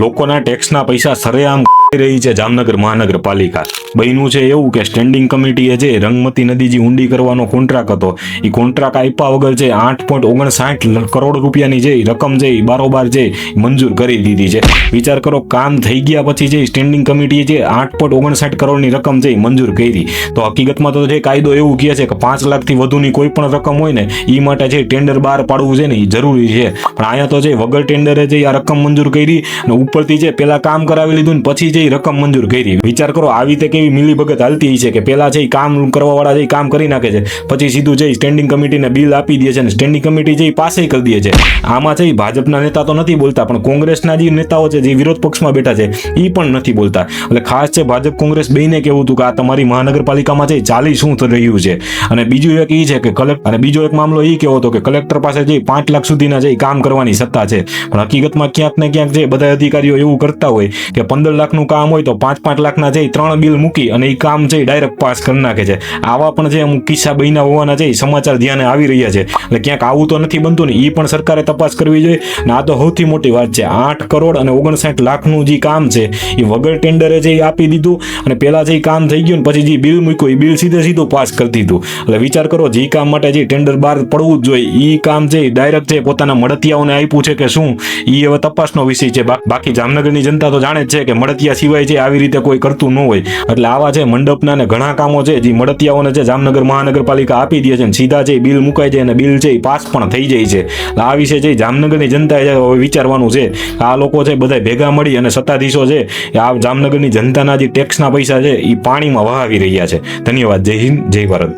લોકોના ટેક્સના પૈસા સરેઆમ રહી છે જામનગર મહાનગરપાલિકા. બન્યું છે એવું કે સ્ટેન્ડિંગ કમિટીએ જે રંગમતી નદી જે ઊંડી કરવાનો કોન્ટ્રાક્ટ હતો એ કોન્ટ્રાક્ટ આપ્યા વગર જે આઠ પોઈન્ટ ઓગણસાઠ કરોડ રૂપિયાની જે રકમ એ બારોબાર જે મંજૂર કરી દીધી છે. વિચાર કરો કામ થઈ ગયા પછી જે સ્ટેન્ડિંગ કમિટીએ જે આઠ પોઈન્ટ ઓગણસાઠ કરોડની રકમ એ મંજૂર કરી. તો હકીકતમાં તો જે કાયદો એવું કહે છે કે પાંચ લાખથી વધુની કોઈ પણ રકમ હોય ને એ માટે જે ટેન્ડર બહાર પાડવું છે ને એ જરૂરી છે. પણ અહીંયા તો જે વગર ટેન્ડરે જે આ રકમ મંજૂર કરી અને ઉપરથી જે પેલા કામ કરાવી લીધું ને પછી જે રકમ મંજૂર કરી. વિચાર કરો, આવી રીતે કેવી મિલીભગત હાલતી છે કે પેલા જઈ કામ કરવા વાળા જે કામ કરી નાખે છે, પછી સીધું જે સ્ટેન્ડિંગ કમિટીને બિલ આપી દે છે અને સ્ટેન્ડિંગ કમિટી જે પાસે કરી દે છે. આમાં છે ભાજપના નેતા તો નથી બોલતા, પણ કોંગ્રેસના જે નેતાઓ છે, જે વિરોધ પક્ષમાં બેઠા છે એ પણ નથી બોલતા. એટલે ખાસ છે ભાજપ કોંગ્રેસ બેને કેવું હતું કે આ તમારી મહાનગરપાલિકામાં છે ચાલી શું થઈ રહ્યું છે? અને બીજું એક એ છે કે કલેક્ટર અને બીજો એક મામલો એ કેવો હતો કે કલેક્ટર પાસે જે પાંચ લાખ સુધીના જે કામ કરવાની સત્તા છે. પણ હકીકતમાં ક્યાંક ને ક્યાંક જે બધા અધિકારીઓ એવું કરતા હોય કે પંદર લાખનું કામ હોય તો પાંચ પાંચ લાખના જઈ ત્રણ બિલ મૂકી અને એ કામ છે ડાયરેક્ટ પાસ કરી નાખે છે. આવા પણ જે અમુક કિસ્સા બન્યા હોવાના છે એ સમાચાર ધ્યાને આવી રહ્યા છે. એટલે ક્યાંક આવું તો નથી બનતું ને એ પણ સરકારે તપાસ કરવી જોઈએ. ને આ તો સૌથી મોટી વાત છે. આઠ કરોડ અને ઓગણસાઠ લાખનું જે કામ છે એ વગર ટેન્ડરે જે આપી દીધું અને પેલા જે કામ થઈ ગયું ને પછી જે બિલ મૂક્યું એ બિલ સીધે સીધું પાસ કરી દીધું. એટલે વિચાર કરો, જે કામ માટે જે ટેન્ડર બહાર પડવું જ જોઈએ. એ કામ છે ડાયરેક્ટ છે પોતાના મળતિયાઓને આપ્યું છે કે શું એ હવે તપાસનો વિષય છે. બા- બાકી જામનગરની જનતા તો જાણે જ છે કે મળતિયા સિવાય છે આવી રીતે કોઈ કરતું ન હોય. એટલે આવા છે મંડપના ને ઘણા કામો છે, જે મળતિયાઓને છે જામનગર મહાનગરપાલિકા આપી દે છે ને સીધા છે બિલ મુકાઈ જાય અને બિલ છે એ પાસ પણ થઈ જાય છે. આ વિશે છે જામનગરની જનતાએ હવે વિચારવાનું છે આ લોકો છે બધા ભેગા મળી અને સત્તાધીશો છે એ આ જામનગરની જનતાના જે ટેક્સના પૈસા છે એ પાણીમાં વહાવી રહ્યા છે. ધન્યવાદ. જય હિન્દ, જય ભારત.